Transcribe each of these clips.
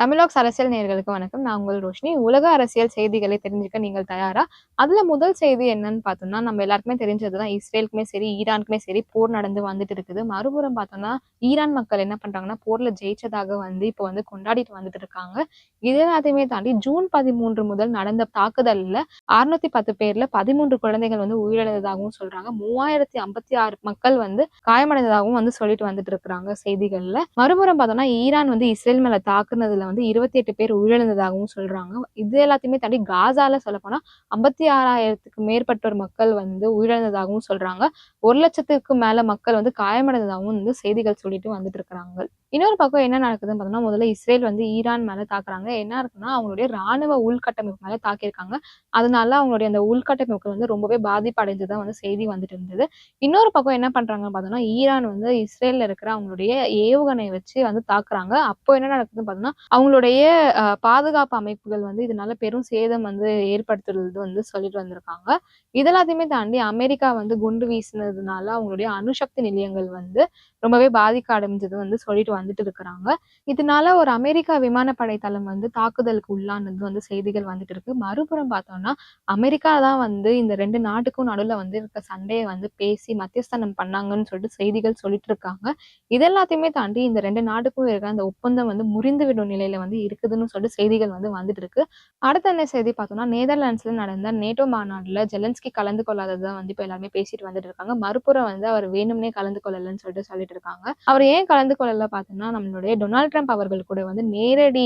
தமிழாக்ஸ் அரசியல் நேர்களுக்கு வணக்கம். நான் உங்கள் ரோஷினி. உலக அரசியல் செய்திகளை தெரிஞ்சுக்க நீங்கள் தயாரா? அதுல முதல் செய்தி என்னன்னு பார்த்தோம்னா நம்ம எல்லாருக்குமே தெரிஞ்சதுதான். இஸ்ரேலுக்குமே சரி ஈரானுக்குமே சரி போர் நடந்து வந்துட்டு இருக்குது. மறுபுறம் பார்த்தோம்னா ஈரான் மக்கள் என்ன பண்றாங்கன்னா போர்ல ஜெயிச்சதாக வந்து இப்போ வந்து கொண்டாடிட்டு வந்துட்டு இருக்காங்க. இது எல்லாத்தையுமே தாண்டி ஜூன் பதிமூன்று முதல் நடந்த தாக்குதல்ல அறுநூத்தி பத்து பேர்ல பதிமூன்று குழந்தைகள் வந்து உயிரிழந்ததாகவும் சொல்றாங்க. மூவாயிரத்தி ஐம்பத்தி ஆறு மக்கள் வந்து காயமடைந்ததாகவும் வந்து சொல்லிட்டு வந்துட்டு இருக்கிறாங்க செய்திகள்ல. மறுபுறம் பார்த்தோம்னா ஈரான் வந்து இஸ்ரேல் மேல தாக்குனதுல வந்து இருபத்தி எட்டு பேர் உயிரிழந்ததாகவும் சொல்றாங்க. இது எல்லாத்தையுமே தாண்டி காசால சொல்ல போனா ஐம்பத்தி ஆறாயிரத்துக்கு மேற்பட்டோர் மக்கள் வந்து உயிரிழந்ததாகவும் சொல்றாங்க. ஒரு லட்சத்துக்கு மேல மக்கள் வந்து காயமடைந்ததாகவும் வந்து செய்திகள் சொல்லிட்டு வந்துட்டு இருக்கிறாங்க. இன்னொரு பக்கம் என்ன நடக்குதுன்னு பார்த்தோம்னா முதல்ல இஸ்ரேல் வந்து ஈரான் மேலே தாக்குறாங்க. என்ன இருக்குன்னா அவங்களுடைய ராணுவ உள்கட்டமைப்பு மேலே தாக்கியிருக்காங்க. அதனால அவங்களுடைய அந்த உள்கட்டமைப்பு வந்து ரொம்பவே பாதிப்பு அடைஞ்சுதான் வந்து செய்தி வந்துட்டு இருந்தது. இன்னொரு பக்கம் என்ன பண்றாங்கன்னு பார்த்தோம்னா ஈரான் வந்து இஸ்ரேல்ல இருக்கிற அவங்களுடைய ஏவுகணை வச்சு வந்து தாக்குறாங்க. அப்போ என்ன நடக்குதுன்னு பார்த்தோம்னா அவங்களுடைய பாதுகாப்பு அமைப்புகள் வந்து இதனால பெரும் சேதம் வந்து ஏற்படுத்துறது வந்து சொல்லிட்டு வந்திருக்காங்க. இதெல்லாத்தையுமே தாண்டி அமெரிக்கா வந்து குண்டு வீசினதுனால அவங்களுடைய அணுசக்தி நிலையங்கள் வந்து ரொம்பவே பாதிக்க அடைஞ்சது வந்து சொல்லிட்டு வந்துட்டு இருக்கிறாங்க. இதனால ஒரு அமெரிக்கா விமானப்படை தளம் வந்து தாக்குதலுக்கு உள்ளானது வந்து செய்திகள் வந்துட்டு இருக்கு. மறுபுறம் பார்த்தோம்னா அமெரிக்கா தான் வந்து இந்த ரெண்டு நாட்டுக்கும் நடுவில் வந்து இருக்க சண்டையை வந்து பேசி மத்தியஸ்தானம் பண்ணாங்கன்னு சொல்லிட்டு செய்திகள் சொல்லிட்டு இருக்காங்க. இது எல்லாத்தையுமே தாண்டி இந்த ரெண்டு நாட்டுக்கும் இருக்க அந்த ஒப்பந்தம் வந்து முறிந்து விடும் நிலையில வந்து இருக்குதுன்னு சொல்லிட்டு செய்திகள் வந்து வந்துட்டு இருக்கு. அடுத்த என்ன செய்தி பார்த்தோம்னா நெதர்லாண்ட்ஸ்ல நடந்த நேட்டோ மாநாடுல ஜெலன்ஸ்கி கலந்து கொள்ளாததான் வந்து இப்போ எல்லாருமே பேசிட்டு வந்துட்டு இருக்காங்க. மறுபுறம் வந்து அவர் வேணும்னே கலந்து கொள்ளலன்னு சொல்லிட்டு சொல்லிட்டு இருக்காங்க. அவர் ஏன் கலந்து கொள்ளல பார்த்தோம்னா நம்மளுடைய டொனால்ட் ட்ரம்ப் அவர்கள் கூட வந்து நேரடி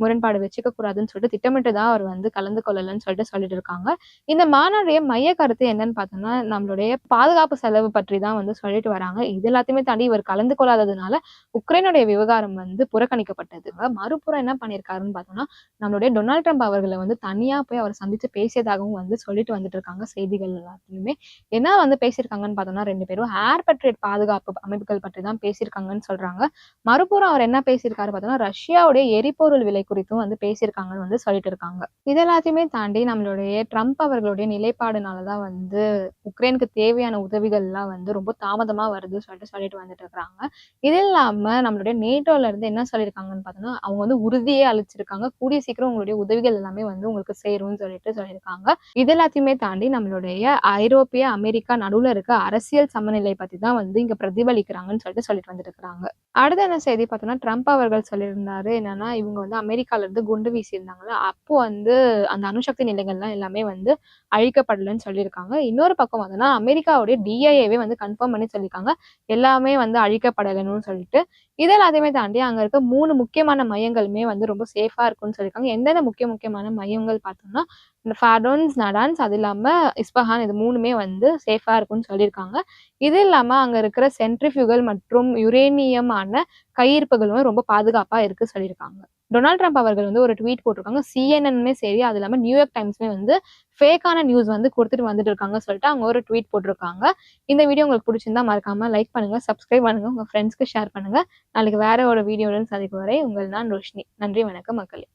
முரண்பாடு வச்சுக்க கூடாதுன்னு சொல்லிட்டு திட்டமிட்டு தான் அவர் வந்து கலந்து கொள்ளலன்னு சொல்லிட்டு சொல்லிட்டு இருக்காங்க. இந்த மாநாடைய மைய கருத்து என்னன்னு பார்த்தோம்னா நம்மளுடைய பாதுகாப்பு செலவு பற்றி தான் வந்து சொல்லிட்டு வராங்க. இது எல்லாத்தையுமே தாண்டி இவர் கலந்து கொள்ளாததுனால உக்ரைனுடைய விவகாரம் வந்து புறக்கணிக்கப்பட்டது. மறுபுறம் என்ன பண்ணியிருக்காருன்னு பார்த்தோம்னா நம்மளுடைய டொனால்ட் ட்ரம்ப் அவர்களை வந்து தனியா போய் அவர் சந்திச்சு பேசியதாகவும் வந்து சொல்லிட்டு வந்துட்டு இருக்காங்க செய்திகள் எல்லாத்துலயுமே. என்ன வந்து பேசியிருக்காங்கன்னு பார்த்தோம்னா ரெண்டு பேரும் ஏர் பட்ரேட் பாதுகாப்பு அமைப்புகள் பற்றி தான் பேசியிருக்காங்கன்னு சொல்றாங்க. மறுபுறம் அவர் என்ன பேசியிருக்காரு பார்த்தோம்னா ரஷ்யாவுடைய எரிபொருள் விலை குறித்தும் வந்து பேசியிருக்காங்கன்னு வந்து சொல்லிட்டு இருக்காங்க. இது எல்லாத்தையுமே தாண்டி நம்மளுடைய ட்ரம்ப் அவர்களுடைய நிலைப்பாடுனாலதான் வந்து உக்ரைனுக்கு தேவையான உதவிகள் எல்லாம் வந்து ரொம்ப தாமதமா வருதுன்னு சொல்லிட்டு சொல்லிட்டு வந்துட்டு இருக்காங்க. இது இல்லாம நம்மளுடைய நேட்டோல இருந்து என்ன சொல்லியிருக்காங்கன்னு பார்த்தோம்னா அவங்க வந்து உறுதியே அழிச்சிருக்காங்க கூடிய சீக்கிரம் உங்களுடைய உதவிகள் எல்லாமே வந்து உங்களுக்கு சேரும்னு சொல்லிட்டு சொல்லியிருக்காங்க. இது எல்லாத்தையுமே தாண்டி நம்மளுடைய ஐரோப்பிய அமெரிக்கா நடுவுல இருக்க அரசியல் சமநிலை பத்தி தான் வந்து இங்க பிரதிபலிக்கிறாங்கன்னு சொல்லிட்டு சொல்லிட்டு வந்துட்டு இருக்காங்க. அடுத்த என்ன செய்தி பார்த்தோம்னா ட்ரம்ப் அவர்கள் சொல்லியிருந்தாரு என்னன்னா இவங்க வந்து அமெரிக்கால இருந்து குண்டு வீசியிருந்தாங்கல்ல அப்போ வந்து அந்த அணுசக்தி நிலைகள்லாம் எல்லாமே வந்து அழிக்கப்படலைன்னு சொல்லியிருக்காங்க. இன்னொரு பக்கம் பார்த்தோம்னா அமெரிக்காவுடைய டிஐஏவே வந்து கன்ஃபார்ம் பண்ணி சொல்லியிருக்காங்க எல்லாமே வந்து அழிக்கப்படலைன்னு சொல்லிட்டு. இது எல்லாத்தையுமே தாண்டி அங்க இருக்க மூணு முக்கியமான மையங்களுமே வந்து ரொம்ப சேஃபாக இருக்கும்னு சொல்லியிருக்காங்க. எந்தெந்த முக்கிய முக்கியமான மையங்கள் பார்த்தோம்னா இந்த ஃபாடோன்ஸ் நடான்ஸ் அது இல்லாமல் இஸ்பஹான் இது மூணுமே வந்து சேஃபாக இருக்கும்னு சொல்லியிருக்காங்க. இது இல்லாமல் அங்கே இருக்கிற சென்ட்ரிஃபியூகல் மற்றும் யுரேனியமான கையிருப்புகளும் ரொம்ப பாதுகாப்பாக இருக்குது சொல்லியிருக்காங்க. டொனால்ட் ட்ரம்ப் அவர்கள் வந்து ஒரு ட்வீட் போட்டிருக்காங்க. சிஎன்என்மே சரி அது இல்லாமல் நியூயார்க் டைம்ஸ்மே வந்து ஃபேக்கான நியூஸ் வந்து கொடுத்துட்டு வந்துட்டு இருக்காங்க சொல்லிட்டு அவங்க ஒரு ட்வீட் போட்டிருக்காங்க. இந்த வீடியோ உங்களுக்கு பிடிச்சிருந்தா மறக்காம லைக் பண்ணுங்க சப்ஸ்கிரைப் பண்ணுங்க உங்க ஃப்ரெண்ட்ஸ்க்கு ஷேர் பண்ணுங்க. நாளைக்கு வேற ஒரு வீடியோடன் சந்திக்கும் வரை உங்கள் நான் ரோஷினி. நன்றி வணக்கம் மக்களே.